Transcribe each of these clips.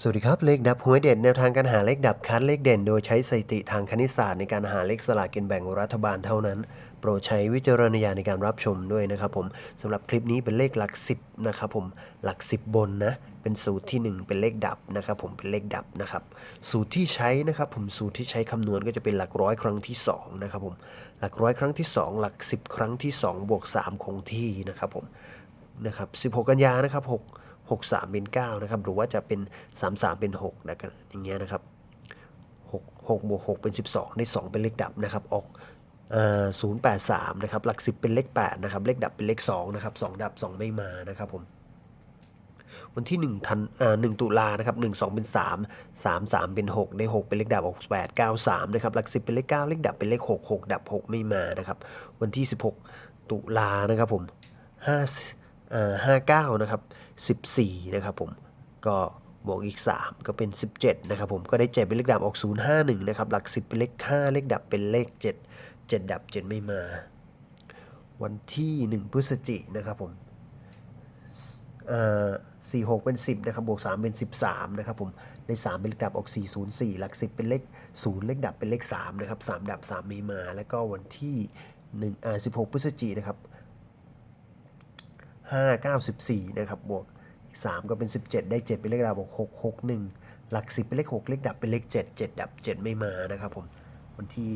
สวัสดีครับ เลขดับหวยเด่นแนวทางการหาเลขดับคัดเลขเด่น โดยใช้สถิติทางคณิตศาสตร์ในการหาเลขสลากกินแบ่งรัฐบาลเท่านั้น โปรดใช้วิจารณญาณในการรับชมด้วยนะครับผมสำหรับคลิปนี้เป็นเลขหลักสิบนะครับผมหลักสิบบนนะ เป็นสูตรที่หนึ่งเป็นเลขดับนะครับผมเป็นเลขดับนะครับสูตรที่ใช้นะครับผมสูตรที่ใช้คำนวณก็จะเป็นหลักร้อยครั้งที่สองนะครับผมหลักร้อยครั้งที่สองหลักสิบครั้งที่สองบวกสามคงที่นะครับผมนะครับ16 กันยานะครับ6 6 3 เป็น 9 นะครับ หรือว่าจะเป็น 3 3 เป็น6นะครับอย่างเงี้ยนะครับ6 6บวก6เป็น 12 ได้ 2 เป็นเลขดับนะครับ ออกศูนย์แปดสามนะครับ หลัก10เป็นเลข8นะครับ เลขดับเป็นเลข2นะครับ2ดับ2ไม่มานะครับผม วันที่1ทันอ่า1ตุลานะครับ1 2เป็น3 3 3เป็น6ได้6เป็นเลขดับออก8 9 3นะครับ หลัก10เป็นเลข9เลขดับเป็นเลข6 6ดับ6ไม่มานะครับ วันที่16ตุลานะครับผม5อ่า 59 นะครับ 14 นะครับผม ก็บวกอีก 3 ก็เป็น 17 นะครับผม ก็ได้ 7 เป็นเลขดับออก 051 นะครับ หลัก 10 เป็นเลข 5 เลขดับเป็นเลข 7 7 ดับ 7 ไม่มา วันที่ 1 พฤศจินนะครับผมสี่หกเป็นสิบนะครับ บวกสามเป็นสิบสามนะครับผมในสามเป็นเลขดับออกสี่ศูนย์สี่หลักสิบเป็นเลขศูนย์เลขดับเป็นเลขสามนะครับสามดับสามมีมา แล้วก็วันที่หนึ่งอ่าสิบหกพฤศจินะครับ ห้าเก้าสิบสี่นะครับบวกสามก็เป็นสิบเจ็ดได้เจ็ดเป็นเลขดับออกหกหกหนึ่งหลักสิบเป็นเลขหกเลขดับเป็นเลขเจ็ดเจ็ดดับเจ็ดไม่มานะครับผมวันที่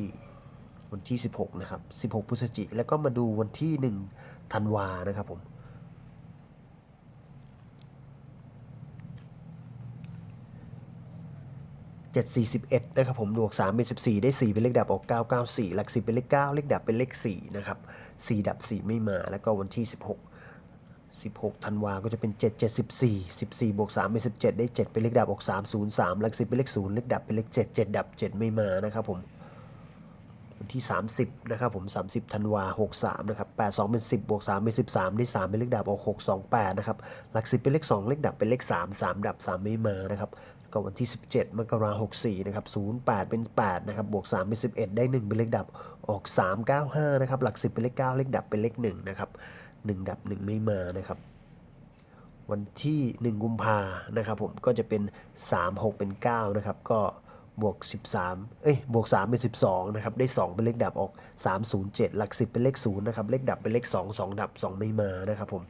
วันที่สิบหกนะครับสิบหกพฤศจิกแล้วก็มาดูวันที่หนึ่งธันวานะครับผมเจ็ดสี่สิบเอ็ดนะครับผมบวกสามเป็นสิบสี่ได้สี่เป็นเลขดับออกเก้าเก้าสี่หลักสิบเป็นเลขเก้าเลขดับเป็นเลขสี่นะครับสี่ดับสี่ไม่มาแล้วก็วันที่สิบหก สิบหกธันวาก็จะเป็นเจ็ดเจ็ดสิบสี่สิบสี่บวกสามเป็นสิบเจ็ดได้เจ็ดเป็นเลขดับออกสามศูนย์สามหลักสิบเป็นเลขศูนย์เลขดับเป็นเลขเจ็ดเจ็ดดับเจ็ดไม่มานะครับผมวันที่ 30นะครับผม30ธันวา63นะครับ82เป็น10บวก3เป็น13 ได้ 3 เป็นเลขดับออก6 2 8นะครับหลัก 10 เป็นเลข 2 เลขดับเป็นเลข 3 3 ดับ 3 ไม่มานะครับก็วันที่ 17มกราคม64นะครับ08เป็น8นะครับบวก3เป็น11ได้1เป็นเลขดับออก3 9 5นะครับหลัก10เป็นเลข9เลขดับเป็นเลข1นะครับ 1 ดับ 1 ไม่มานะครับ วันที่ 1 กุมภานะครับผมก็จะเป็น 3 6 เป็น 9 นะครับ ก็บวก 13 เอ้ยบวก 3 เป็น 12 นะครับ ได้ 2 เป็นเลขดับออก 307 หลัก 10 เป็นเลข 0 นะครับ เลขดับเป็นเลข 2 2 ดับ 2 ไม่มานะครับผม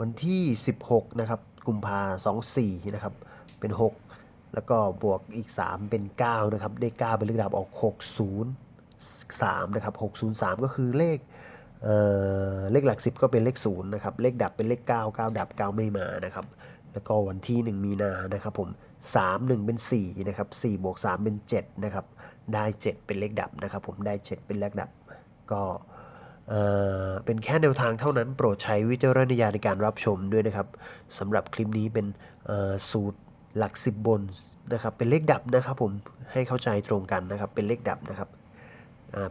วันที่ 16 นะครับ กุมภา24 นะครับ เป็น 6 แล้วก็บวกอีก 3 เป็น 9 นะครับ ได้ 9 เป็นเลขดับออก 603 นะครับ 603 ก็คือเลข เเลขหลัก 10 ก็เป็นเลข0นะครับเลขดับเป็นเลข 9 9 ดับ 9 ไม่มานะครับแล้วก็วันที่ 1 มีนานะครับผม3 1 เป็น4นะครับ4บวก3เป็น7นะครับได้ 7 เป็นเลขดับนะครับผมได้ 7 เป็นเลขดับ ก็เป็นแค่แนวทางเท่านั้นโปรดใช้วิจารณญาณในการรับชมด้วยนะครับสำหรับคลิปนี้เป็นสูตรหลัก 10 บนนะครับเป็นเลขดับนะครับผมให้เข้าใจตรงกันนะครับเป็นเลขดับนะครับ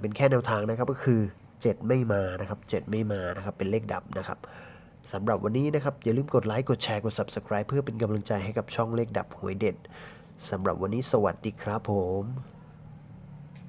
เป็นแค่แนวทางนะครับก็คือ 7 ไม่มานะครับ 7 ไม่มานะครับ เป็นเลขดับนะครับสำหรับวันนี้นะครับ อย่าลืมกดไลค์ กดแชร์ กด Subscribe เพื่อเป็นกำลังใจให้กับช่องเลขดับหวยเด็ดสำหรับวันนี้สวัสดีครับผม